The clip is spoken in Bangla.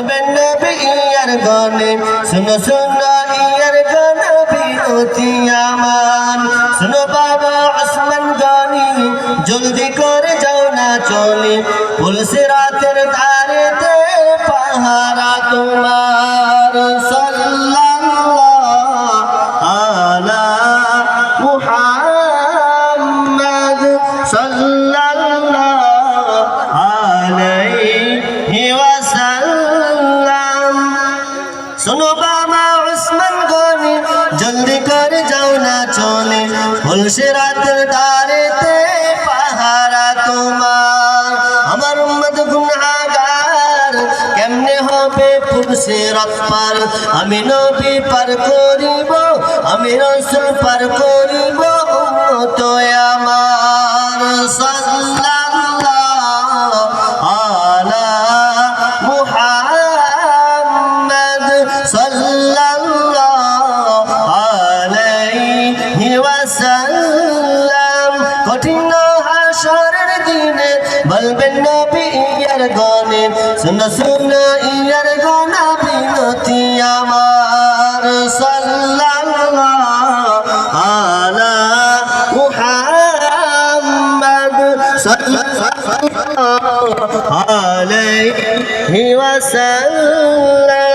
ইয়ার গনে, শুনো শুনো, ইয়ার গন বিনতি আমার। শুনো বাবা আসমান গনি, জলদি করে যাও না চলে পুলসে রাতের ধারেতে পাহারা তোমার। উসমান গনি, জলদি করে যাও না চলে ফুলসে রাতের দারেতে পাহারা তোমার। আমার উম্মত গুনাহগার কেমনে হবে ফুলসে রাত পার? আমি নবী পার করিব, আমি রসুল পার করিব, উম্মত আমার। বলবেন না পিয়ার গনে, শুনো শুনো, ইয়ার গানা বিনতি আমার। সাল্লাল্লাহ আলা মুহাম্মদ সাল্লাল্লাহ আলাইহি ওয়াসাল্লাম।